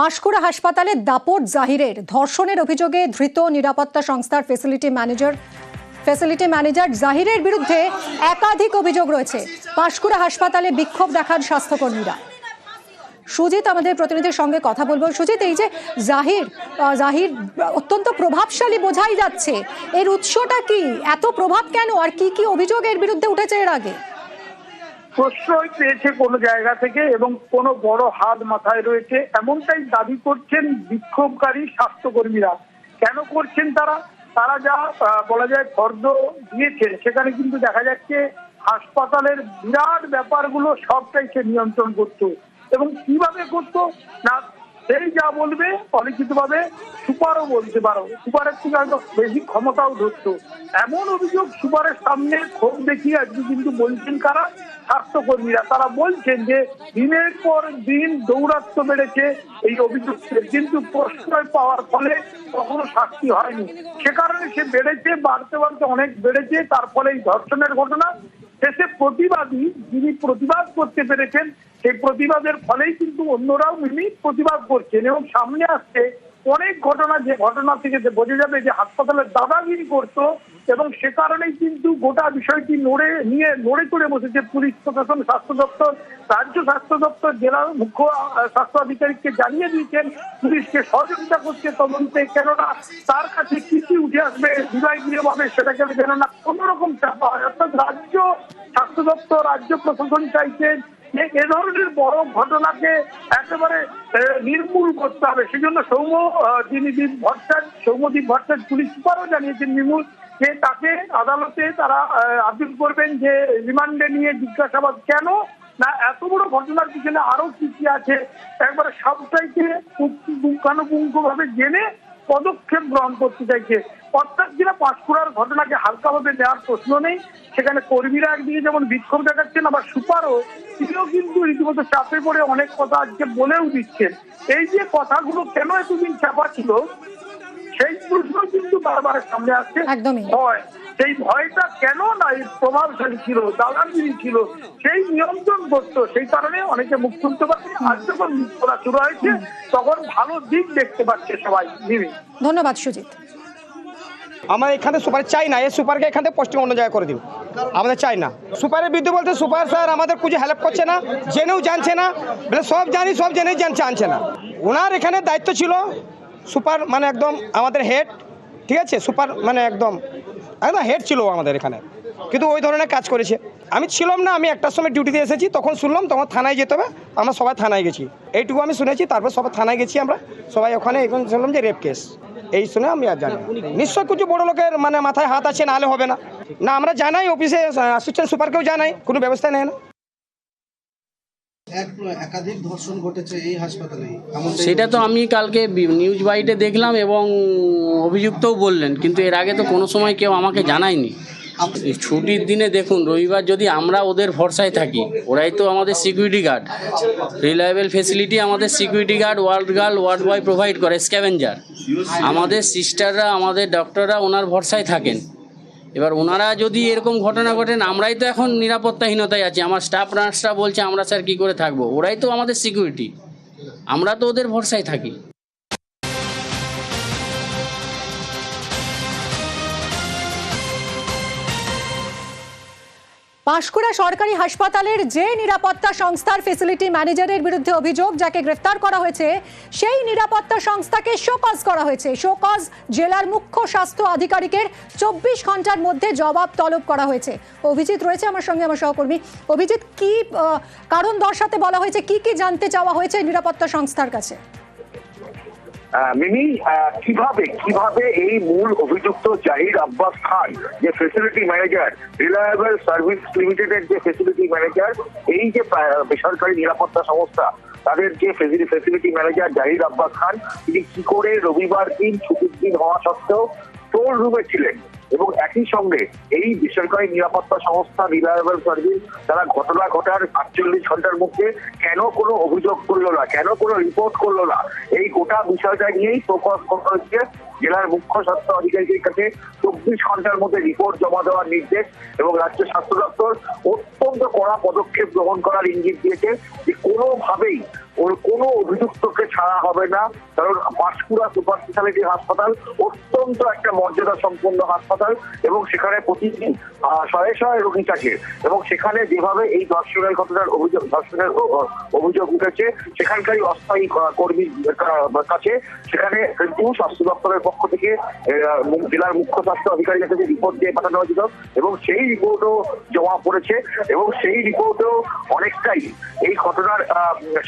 পাঁশকুড়া হাসপাতালে দাপট জাহিরের ধর্ষণের অভিযোগে ধৃত নিরাপত্তা সংস্থার ফেসিলিটি ম্যানেজার ফেসিলিটি ম্যানেজার জাহিরের বিরুদ্ধে একাধিক অভিযোগ রয়েছে। পাঁশকুড়া হাসপাতালে বিক্ষোভ দেখান স্বাস্থ্যকর্মীরা। সুজিত, আমাদের প্রতিনিধির সঙ্গে কথা বলব। সুজিত, এই যে জাহির জাহির অত্যন্ত প্রভাবশালী বোঝাই যাচ্ছে। এর উৎসটা কি? এত প্রভাব কেন? আর কি কি অভিযোগ এর বিরুদ্ধে উঠেছে এর আগে? প্রশ্রয় পেয়েছে কোনো জায়গা থেকে এবং কোনো বড় হাত মাথায় রয়েছে, এমনটাই দাবি করছেন বিক্ষোভকারী স্বাস্থ্যকর্মীরা। কেন করছেন তারা? তারা যা বলা যায় ফর্দ দিয়েছে সেখানে কিন্তু দেখা যাচ্ছে হাসপাতালের বিরাট ব্যাপারগুলো সবটাই সে নিয়ন্ত্রণ করত। এবং কীভাবে করত? না সেই যা বলবে অলিখিত ভাবে সুপারও বলতে পারো সুপারের থেকে হয়তো বেশি ক্ষমতাও ধরতো। এমন অভিযোগ সুপারের সামনে ক্ষোভ দেখিয়ে আজকে কিন্তু বলছেন কারা? স্বাস্থ্যকর্মীরা। তারা বলছেন যে, দিনের পর দিন দৌরাত্ম বেড়েছে এই অভিযুক্তের কিন্তু প্রশ্রয় পাওয়ার ফলে কখনো শাস্তি হয়নি। সে কারণে সে বেড়েছে, বাড়তে বাড়তে অনেক বেড়েছে, তার ফলে এই ধর্ষণের ঘটনা শেষে প্রতিবাদী যিনি প্রতিবাদ করতে পেরেছেন, সেই প্রতিবাদের ফলেই কিন্তু অন্যরাও মিমি প্রতিবাদ করছেন এবং সামনে আসছে অনেক ঘটনা যে ঘটনা থেকে যে বোঝা যাবে যে হাসপাতালের দাদাগিরি করতো এবং সে কারণেই কিন্তু গোটা বিষয়টি নড়ে নিয়ে নড়ে চড়ে বসেছে পুলিশ প্রশাসন, স্বাস্থ্য দপ্তর, রাজ্য স্বাস্থ্য দপ্তর জেলার মুখ্য স্বাস্থ্য আধিকারিককে জানিয়ে দিয়েছেন, পুলিশকে সহযোগিতা করছে তদন্তে, কেননা তার কাছে কি কি উঠে আসবে বিভাগীয় ভাবে সেটাকে যেন না কোনো রকম চাপা হয় রাজ্য স্বাস্থ্য দপ্তর রাজ্য প্রশাসন চাইছেন যে এ ধরনের বড় ঘটনাকে একেবারে নির্মূল করতে হবে। সেজন্য আহ, যিনি দীপ ভট্টাচ সৌম্যদীপ ভট্টাচ পুলিশ সুপারও জানিয়েছেন নির্মূল যে তাকে আদালতে তারা আপিল করবেন যে রিমান্ডে নিয়ে জিজ্ঞাসাবাদ কেন? না এত বড় ঘটনার পিছনে আরও কি কি আছে? একবারে সবটাইকে পুঙ্খানুপুঙ্খ ভাবে জেনে পদক্ষেপ গ্রহণ করতে চাইছে। অর্থাৎ যেটা পাঁশকুড়ার ঘটনাকে হালকাভাবে নেওয়ার প্রশ্ন নেই। সেখানে কর্মীরা একদিকে যেমন বিক্ষোভ দেখাচ্ছেন আবার সুপারও তিনিও কিন্তু রীতিমতো চাপে পড়ে অনেক কথা আজকে বলেও দিচ্ছেন। এই যে কথাগুলো কেন এতদিন চাপা ছিল সেই প্রশ্ন কিন্তু বারবার সামনে আসছে। ভয় সেই ভয়টা কেন না এই প্রভাবশালী ছিল দাদাগিরি ছিল সেই নিয়ন্ত্রণ করতো সেই কারণে অনেকে মুখ খুলতে পারছে আজ যখন মুখ খোলা শুরু হয়েছে তখন ভালো দিক দেখতে পাচ্ছে সবাই ধন্যবাদ সুজিত। আমরা থেকে সুপার চাই না এই সুপারকে এখান থেকে পোস্টিং অন্য জায়গায় করে দিন আমাদের চাই না। সুপারের বিরুদ্ধে বলতে সুপার স্যার আমাদের কিছু হেল্প করছে না, জেনেও জানছে না, বলে সব জানি, সব জেনেই জানছে, আনছে না। ওনার এখানে দায়িত্ব ছিল সুপার মানে একদম আমাদের হেড ঠিক আছে? সুপার মানে একদম একদম হেড ছিল আমাদের এখানে। কিন্তু ওই ধরনের কাজ করেছে। আমি ছিলাম না, আমি একটার সময় ডিউটিতে এসেছি, তখন শুনলাম তখন থানায় যেতে হবে, আমরা সবাই থানায় গেছি। এইটুকু আমি শুনেছি, তারপর সবাই থানায় গেছি আমরা, সবাই ওখানে, এখন শুনলাম যে রেপ কেস এই শুনে আমি আর জানি। নিশ্চয় কিছু বড় লোকের মানে মাথায় হাত আছে নাহলে হবে না। না আমরা জানাই অফিসে অ্যাসিস্ট্যান্ট সুপারকেও জানাই কোনো ব্যবস্থা নেয় না। একাধিক ধর্ষণ ঘটেছে এই হাসপাতালে। সেটা তো আমি কালকে নিউজ বাইটে দেখলাম এবং অভিযুক্তও বললেন কিন্তু এর আগে তো কোনো সময় কেউ আমাকে জানায়নি। ছুটির দিনে দেখুন, রবিবার যদি আমরা ওদের ভরসায় থাকি, ওরাই তো আমাদের সিকিউরিটি গার্ড রিলায়েবল ফেসিলিটি আমাদের security guard world guard world Y provide করে স্ক্যাভেঞ্জার আমাদের সিস্টাররা আমাদের ডক্টররা ওনার ভরসায় থাকেন। এবার ওনারা যদি এরকম ঘটনা ঘটেন আমরাই তো এখন নিরাপত্তাহীনতায় আছি। আমার স্টাফ নার্সরা বলছে, আমরা স্যার কী করে থাকব? ওরাই তো আমাদের সিকিউরিটি আমরা তো ওদের ভরসায় থাকি। পাঁশকুড়া সরকারি হাসপাতালের যে নিরাপত্তা সংস্থার ফেসিলিটি ম্যানেজারের বিরুদ্ধে অভিযোগ যাকে গ্রেফতার করা হয়েছে, সেই নিরাপত্তা সংস্থাকে শোকজ করা হয়েছে। শোকজ জেলার মুখ্য স্বাস্থ্য আধিকারিকের চব্বিশ ঘণ্টার মধ্যে জবাব তলব করা হয়েছে। অভিজিৎ রয়েছে আমার সঙ্গে, আমার সহকর্মী। অভিজিৎ, কি কারণ দর্শাতে বলা হয়েছে? কি কি জানতে চাওয়া হয়েছে নিরাপত্তা সংস্থার কাছে? মিমি কীভাবে কীভাবে এই মূল অভিযুক্ত জাহির আব্বাস খান, যে ফেসিলিটি ম্যানেজার রিলায়েবল সার্ভিস লিমিটেডের যে ফেসিলিটি ম্যানেজার এই যে বেসরকারি নিরাপত্তা সংস্থা, তাদের যে ফেসিলিটি ম্যানেজার জাহির আব্বাস খান, তিনি কি করে রবিবার দিন ছুটির দিন হওয়া সত্ত্বেও স্টোর রুমে ছিলেন? এবং একই সঙ্গে এই বেসরকারি নিরাপত্তা সংস্থা রিলায়েবল সার্ভিস তারা ঘটনা ঘটার আটচল্লিশ ঘণ্টার মধ্যে কেন কোনো অভিযোগ করল না? কেন কোনো রিপোর্ট করল না? এই গোটা বিষয়টা নিয়েই ফোকাস করা হচ্ছে। জেলার মুখ্য স্বাস্থ্য আধিকারিকের কাছে চব্বিশ ঘণ্টার মধ্যে রিপোর্ট জমা দেওয়ার নির্দেশ এবং রাজ্য স্বাস্থ্য দপ্তর অত্যন্ত কড়া পদক্ষেপ গ্রহণ করার ইঙ্গিত দিয়েছে যে কোনোভাবেই ওর কোনো অভিযুক্তকে ছাড়া হবে না। কারণ পাঁশকুড়া সুপার স্পেশালিটি হাসপাতাল অত্যন্ত একটা মর্যাদা সম্পন্ন হাসপাতাল এবং সেখানে প্রতিদিন শয়ে শয়ে রোগী থাকে এবং সেখানে যেভাবে এই ধর্ষণের ঘটনার অভিযোগ অ- অভিযোগ উঠেছে, সেখানকারই অস্থায়ী কর্মীর কাছে সেখানে কিন্তু স্বাস্থ্য দপ্তরের পক্ষ থেকে জেলার মুখ্য স্বাস্থ্য আধিকারিক কাছে রিপোর্ট দিয়ে পাঠানো হয়েছিল এবং সেই রিপোর্টও জমা পড়েছে এবং সেই রিপোর্টেও অনেকটাই এই ঘটনার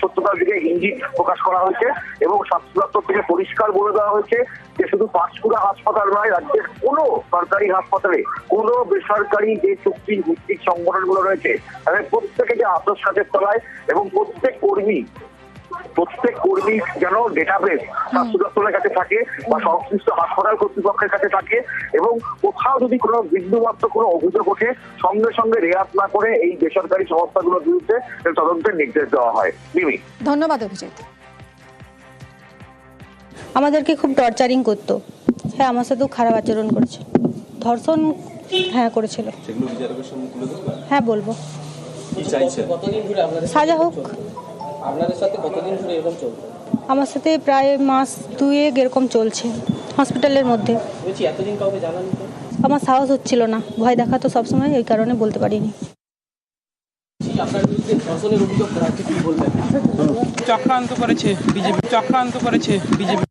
সত্যতার দিকে ইঙ্গিত প্রকাশ করা হয়েছে এবং স্বাস্থ্য দপ্তর থেকে পরিষ্কার বলে দেওয়া হয়েছে যে শুধু পাঁশকুড়া হাসপাতাল নয়, রাজ্যের কোনো সরকারি হাসপাতালে কোনো বেসরকারি যে চুক্তি ভিত্তিক সংগঠনগুলো রয়েছে, তাদের প্রত্যেকে যে আত্মসাতের তলায় এবং প্রত্যেক কর্মী প্রত্যেক কর্মী যেন ডেটাবেস স্বাস্থ্য দপ্তরের কাছে থাকে বা সংশ্লিষ্ট হাসপাতাল কর্তৃপক্ষের কাছে থাকে এবং কোথাও যদি কোনো বিন্দুমাত্র কোনো অভিযোগ ওঠে সঙ্গে সঙ্গে রেয়াত না করে এই বেসরকারি সংস্থাগুলোর বিরুদ্ধে তদন্তের নির্দেশ দেওয়া হয়। মিমি। ধন্যবাদ অভিজিৎ। আমাদেরকে খুব টর্চারিং করতো। হ্যাঁ আমার সাথেও খারাপ আচরণ করেছে। ধর্ষণ হ্যাঁ করেছিল। হ্যাঁ বলব। সাজা হোক। আপনাদের সাথে কতদিন ধরে এরকম চলছে? আমার সাথে প্রায় মাস দুয়েক এরকম চলছে হসপিটালের মধ্যে। বলছি এতদিন কাউকে জানানি আমার সাহস হচ্ছিল না ভয় দেখা তো সবসময় এই কারণে বলতে পারিনি। চক্রান্ত করেছে বিজেপি চক্রান্ত করেছে বিজেপি।